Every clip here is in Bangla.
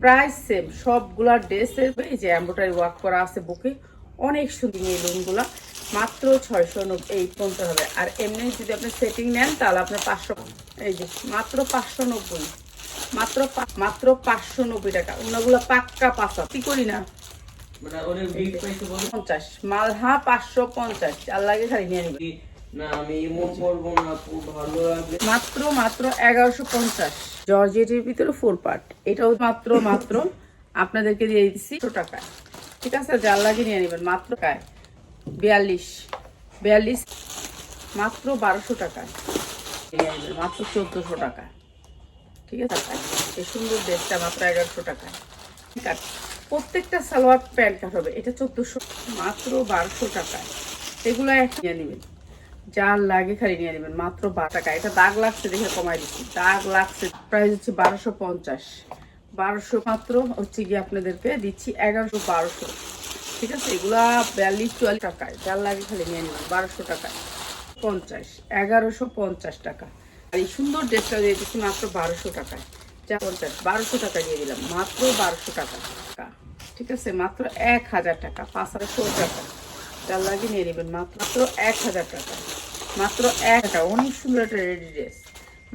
প্রাইস সেম সবগুলা ড্রেসের এই যে এম্ব্রয়ডারি ওয়ার্ক করা আছে বুকে অনেক সুন্দর এই লোনগুলা মাত্র ছয়শো নব্বই এই পড়তে হবে আর এমনি যদি আপনি সেটিং নেন তাহলে আপনার পাঁচশো এই যে মাত্র পাঁচশো নব্বই মাত্র মাত্র পাঁচশো নব্বই টাকা। অন্যগুলো পাক্কা পাঁচা কি করি না? মানে পঞ্চাশ। মালহা পাঁচশো পঞ্চাশ। চার লাগে খালি নিয়ে মাত্র মাত্র এগারোশো পঞ্চাশ। জর্জেটের ভিতরে ফোর পার্ট এটাও মাত্র মাত্র আপনাদেরকে দিয়ে দিচ্ছি একশো টাকায়। ঠিক আছে, যার লাগে নিয়ে নেবেন। মাত্র টাকায় বিয়াল্লিশ। বিয়াল্লিশ মাত্র বারোশো টাকায়। নিয়ে মাত্র চোদ্দোশো টাকায়। ঠিক আছে এই সুন্দর ড্রেসটা মাত্র এগারোশো টাকায়। ঠিক আছে, প্রত্যেকটা সালোয়ার প্যান্ট হবে। এটা চোদ্দোশো, মাত্র বারোশো টাকায়। এগুলো এক নিয়ে নেবেন। যার লাগে খালি নিয়ে নেবেন, মাত্র বারো টাকা। এটা দাগ লাগছে দেখে কমাই দিচ্ছি। দাগ লাগছে প্রাইস হচ্ছে বারোশো পঞ্চাশ। বারোশো মাত্র হচ্ছে গিয়ে আপনাদেরকে দিচ্ছি এগারোশো বারোশো। ঠিক আছে? এগুলা বিয়াল্লিশ, চুয়াল্লিশ টাকায়। যার লাগে খালি নিয়ে নেবেন, বারোশো টাকায়। পঞ্চাশ, এগারোশো পঞ্চাশ টাকা। আর এই সুন্দর ড্রেসটা দিয়ে দিচ্ছি মাত্র বারোশো টাকায়। যা পঞ্চাশ, বারোশো টাকা দিয়ে দিলাম। মাত্র বারোশো টাকা। ঠিক আছে? মাত্র এক হাজার টাকা, পাঁচ হাজার ষোলো টাকা। যার লাগে নিয়ে নেবেন, মাত্র এক হাজার টাকা। মাত্র এক টাকা অনেক সুন্দর একটা রেডি ড্রেস।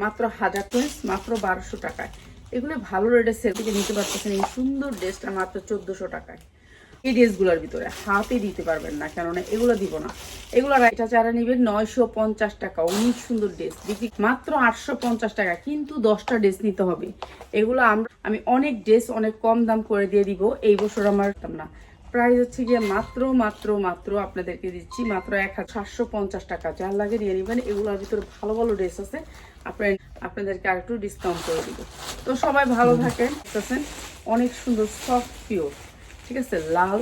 মাত্র হাজার পিস মাত্র বারোশো টাকায়। এগুলো ভালো রেটে সেল থেকে নিতে পারতেছেন এই সুন্দর ড্রেসটা মাত্র চোদ্দোশো টাকায়। এই ড্রেসগুলোর ভিতরে হাতে দিতে পারবেন না, কেননা এগুলো দিব না। এগুলো এটা চারা নেবেন নয়শো পঞ্চাশ টাকা। অনেক সুন্দর ড্রেস। বিক্রি মাত্র আটশো পঞ্চাশ টাকা, কিন্তু দশটা ড্রেস নিতে হবে। এগুলো আমরা আমি অনেক ড্রেস অনেক কম দাম করে দিয়ে দিব। এই বছর আমার না প্রাইস হচ্ছে গিয়ে মাত্র মাত্র মাত্র আপনাদেরকে দিচ্ছি মাত্র এক হাজার সাতশো পঞ্চাশ টাকা। যার লাগে নিয়ে নেবেন এগুলোর ভিতরে ভালো ভালো ড্রেস আছে। আপনার আপনাদেরকে আর একটু ডিসকাউন্ট করে দিব। তো সবাই ভালো থাকেন অনেক সুন্দর সফট পিওর ঠিক আছে? লাল।